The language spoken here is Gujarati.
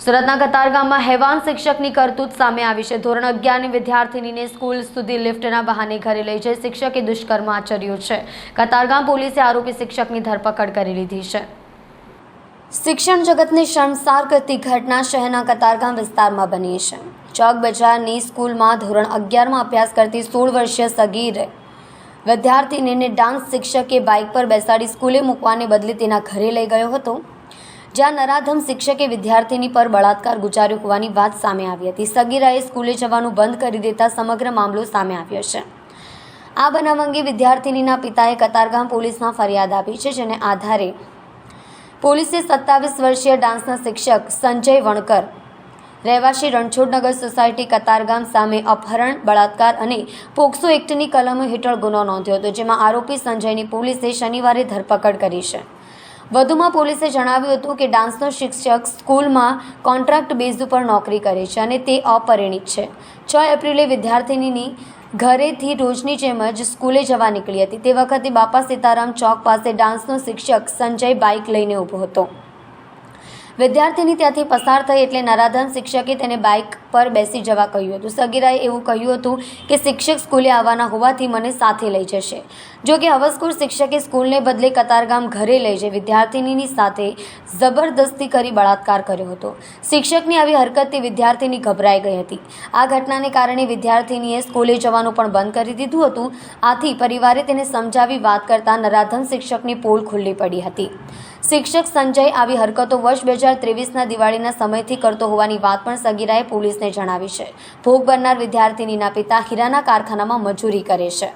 સુરતના કતારગામમાં હેવાન શિક્ષકની કરતૂત સામે આવી છે. ધોરણ અગિયારની વિદ્યાર્થીનીને સ્કૂલ સુધી લિફ્ટના બહાને ઘરે લઈ જઈ શિક્ષકે દુષ્કર્મ આચર્યું છે. કતારગામ પોલીસે આરોપી શિક્ષકની ધરપકડ કરી લીધી છે. શિક્ષણ જગતને શર્મસાર કરતી ઘટના શહેરના કતારગામ વિસ્તારમાં બની છે. ચોક બજારની સ્કૂલમાં ધોરણ અગિયારમાં અભ્યાસ કરતી સોળ વર્ષીય સગીર વિદ્યાર્થીનીને ડાન્સ શિક્ષકે બાઇક પર બેસાડી સ્કૂલે મૂકવાને બદલે તેના ઘરે લઈ ગયો હતો. જ્યાં નરાધમ શિક્ષકે વિદ્યાર્થીની પર બળાત્કાર ગુજાર્યો હોવાની વાત સામે આવી હતી. સગીરાએ સ્કૂલે જવાનું બંધ કરી દેતા સમગ્ર મામલો સામે આવ્યો છે. આ બનાવ અંગે વિદ્યાર્થીનીના પિતાએ કતારગામ પોલીસમાં ફરિયાદ આપી છે, જેને આધારે પોલીસે સત્તાવીસ વર્ષીય ડાન્સના શિક્ષક સંજય વણકર, રહેવાસી રણછોડનગર સોસાયટી કતારગામ સામે અપહરણ, બળાત્કાર અને પોક્સો એક્ટની કલમો હેઠળ ગુનો નોંધ્યો હતો, જેમાં આરોપી સંજયની પોલીસે શનિવારે ધરપકડ કરી છે. વધુમાં પોલીસે જણાવ્યું હતું કે ડાન્સનો શિક્ષક સ્કૂલમાં કોન્ટ્રાક્ટ બેઝ ઉપર નોકરી કરે છે અને તે અપરિણિત છે. છ એપ્રિલે વિદ્યાર્થિનીની ઘરેથી રોજની જેમ જ સ્કૂલે જવા નીકળી હતી. તે વખતે બાપા સીતારામ ચોક પાસે ડાન્સનો શિક્ષક સંજય બાઇક લઈને ઊભો હતો. વિદ્યાર્થીની ત્યાંથી પસાર થઈ એટલે નરાધન શિક્ષકે તેને બાઇક પર બેસી જવા કહ્યું હતું. સગીરાએ એવું કહ્યું હતું કે શિક્ષક સ્કૂલે આવવાના હોવાથી મને સાથે લઈ જશે. જો કે હવસખોર શિક્ષકે સ્કૂલને બદલે કતારગામ ઘરે લઈ જઈ વિદ્યાર્થિનીની સાથે જબરદસ્તી કરી બળાત્કાર કર્યો હતો. શિક્ષકની આવી હરકતથી વિદ્યાર્થીની ગભરાઈ ગઈ હતી. આ ઘટનાને કારણે વિદ્યાર્થીનીએ સ્કૂલે જવાનું પણ બંધ કરી દીધું હતું. આથી પરિવારે તેને સમજાવી વાત કરતાં નરાધન શિક્ષકની પોલ ખુલ્લી પડી હતી. શિક્ષક સંજય આવી હરકતો વર્ષ બે હજાર ત્રેવીસના દિવાળીના સમયથી કરતો હોવાની વાત પણ સગીરાએ પોલીસને જણાવી છે. ભોગ બનનાર વિદ્યાર્થિનીના પિતા હીરાના કારખાનામાં મજૂરી કરે છે.